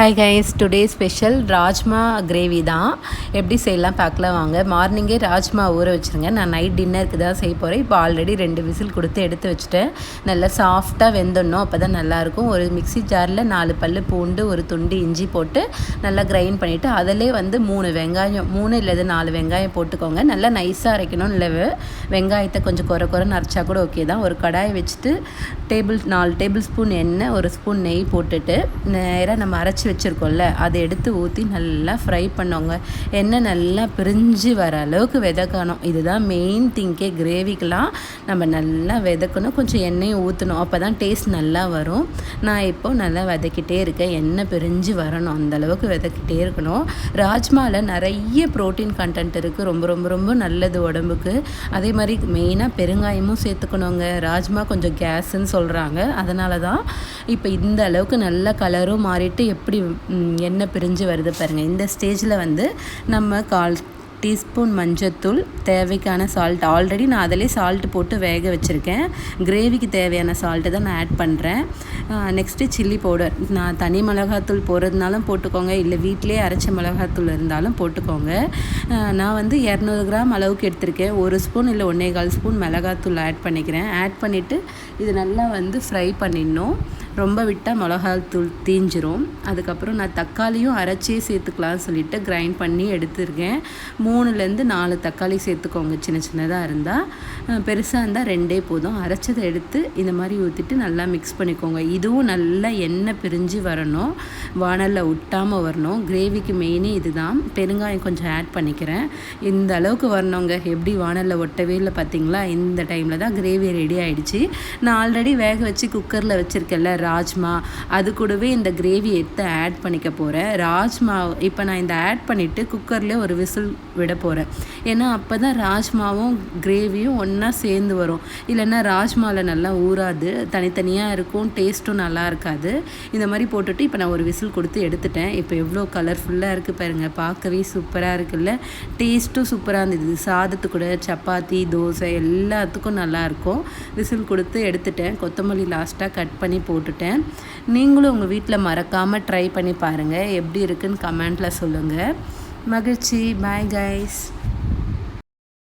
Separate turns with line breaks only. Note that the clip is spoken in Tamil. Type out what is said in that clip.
Hi guys today special rajma gravy தான். எப்படி செய்யலாம் பார்க்கலாம் வாங்க. மார்னிங்கே ராஜ்மா ஊற வச்சுருங்க. நான் நைட் டின்னருக்கு தான் செய்ய போகிறேன் இப்போ ஆல்ரெடி ரெண்டு விசில் கொடுத்து எடுத்து வச்சுட்டேன். நல்லா சாஃப்டாக வெந்துடணும் அப்போ தான் நல்லாயிருக்கும் ஒரு மிக்ஸி ஜாரில் நாலு பல் பூண்டு ஒரு துண்டு இஞ்சி போட்டு நல்லா கிரைண்ட் பண்ணிவிட்டு அதிலே வந்து மூணு வெங்காயம் மூணு இல்லை நாலு வெங்காயம் போட்டுக்கோங்க. நல்லா நைஸாக அரைக்கணும். இல்லை வெங்காயத்தை கொஞ்சம் குறை குறைன்னு அரைச்சா கூட ஓகே தான். ஒரு கடாயை வச்சுட்டு டேபிள் நாலு டேபிள் ஸ்பூன் எண்ணெய் ஒரு ஸ்பூன் நெய் போட்டுட்டு நேராக நம்ம அரைச்சி வச்சுருக்கோம்ல அதை எடுத்து ஊற்றி நல்லா ஃப்ரை பண்ணோங்க. எண்ணெய் நல்லா பிரிஞ்சு வர அளவுக்கு விதக்கணும். இதுதான் மெயின் திங்கே கிரேவிக்கெலாம் நம்ம நல்லா விதக்கணும். கொஞ்சம் எண்ணெயும் ஊற்றணும் அப்போ தான் டேஸ்ட் நல்லா வரும். நான் இப்போ நல்லா வதக்கிட்டே இருக்கேன். எண்ணெய் பிரிஞ்சு வரணும். அந்தளவுக்கு விதக்கிட்டே இருக்கணும். ராஜ்மாவில் நிறைய ப்ரோட்டீன் கண்டென்ட் இருக்குது ரொம்ப ரொம்ப ரொம்ப நல்லது உடம்புக்கு. அதே மாதிரி மெயினாக பெருங்காயமும் சேர்த்துக்கணுங்க. ராஜ்மா கொஞ்சம் கேஸுன்னு சொல்கிறாங்க அதனால தான் இப்போ இந்த அளவுக்கு நல்ல கலரும் மாறிட்டு எப்படி எண்ணெய் பிரிஞ்சு வருது பாருங்கள் இந்த ஸ்டேஜில் வந்து நம்ம கால் டீஸ்பூன் மஞ்சத்தூள் தேவைக்கான சால்ட் ஆல்ரெடி நான் அதிலே சால்ட் போட்டு வேக வச்சுருக்கேன். கிரேவிக்கு தேவையான சால்ட்டு தான் நான் ஆட் பண்ணுறேன் நெக்ஸ்ட்டு சில்லி பவுடர் நான் தனி மிளகாத்தூள் போடுறதுனாலும் போட்டுக்கோங்க. இல்லை வீட்டிலே அரைச்ச மிளகாத்தூள் இருந்தாலும் போட்டுக்கோங்க. நான் வந்து இரநூறு கிராம் அளவுக்கு எடுத்திருக்கேன். ஒரு ஸ்பூன் இல்லை ஒன்றே கால் ஸ்பூன் மிளகாத்தூள் ஆட் பண்ணிக்கிறேன். ஆட் பண்ணிவிட்டு இது நல்லா வந்து ஃப்ரை பண்ணிடணும். ரொம்ப விட்டால் மிளகாத்தூள் தீஞ்சிரும். அதுக்கப்புறம் நான் தக்காளியும் அரைச்சே சேர்த்துக்கலாம்னு சொல்லிட்டு கிரைண்ட் பண்ணி எடுத்துருக்கேன். மூணுலேருந்து நாலு தக்காளி சேர்த்துக்கோங்க சின்ன சின்னதாக இருந்தால் பெருசாக இருந்தால் ரெண்டே போதும். அரைச்சதை எடுத்து இந்த மாதிரி ஊற்றிட்டு நல்லா மிக்ஸ் பண்ணிக்கோங்க. இதுவும் நல்லா எண்ணெய் பிரிஞ்சு வரணும். வானலில் ஒட்டாமல் வரணும். கிரேவிக்கு மெயினே இதுதான். பெருங்காயம் கொஞ்சம் ஆட் பண்ணிக்கிறேன். இந்த அளவுக்கு வரணுங்க. எப்படி வானலில் ஒட்டவே இல்லை பார்த்தீங்களா? இந்த டைமில் தான் கிரேவி ரெடி ஆகிடுச்சு நான் ஆல்ரெடி வேக வச்சு குக்கரில் வச்சுருக்கேன்ல ராஜ்மா அது கூடவே இந்த கிரேவி எடுத்து ஆட் பண்ணிக்க போகிறேன் ராஜ்மா இப்போ நான் இந்த ஆட் பண்ணிவிட்டு குக்கர்லேயே ஒரு விசில் விட போகிறேன் ஏன்னா அப்போ தான் ராஜ்மாவும் கிரேவியும் ஒன்றா சேர்ந்து வரும். இல்லைன்னா ராஜ்மாவில் நல்லா ஊறாது தனித்தனியாக இருக்கும் டேஸ்ட்டும் நல்லா இருக்காது. இந்த மாதிரி போட்டுட்டு இப்போ நான் ஒரு விசில் கொடுத்து எடுத்துட்டேன். இப்போ எவ்வளோ கலர்ஃபுல்லாக இருக்குது பாருங்கள் பார்க்கவே சூப்பராக இருக்குல்ல? டேஸ்ட்டும் சூப்பராக இருந்தது. சாதத்து கூட சப்பாத்தி தோசை எல்லாத்துக்கும் நல்லாயிருக்கும் விசில் கொடுத்து எடுத்துட்டேன். கொத்தமல்லி லாஸ்ட்டாக கட் பண்ணி போட்டு போட்டுட்டேன். நீங்களும் உங்கள் வீட்டில் மறக்காமல் ட்ரை பண்ணி பாருங்கள் எப்படி இருக்குன்னு கமெண்ட்டில் சொல்லுங்கள் மகிழ்ச்சி. Bye guys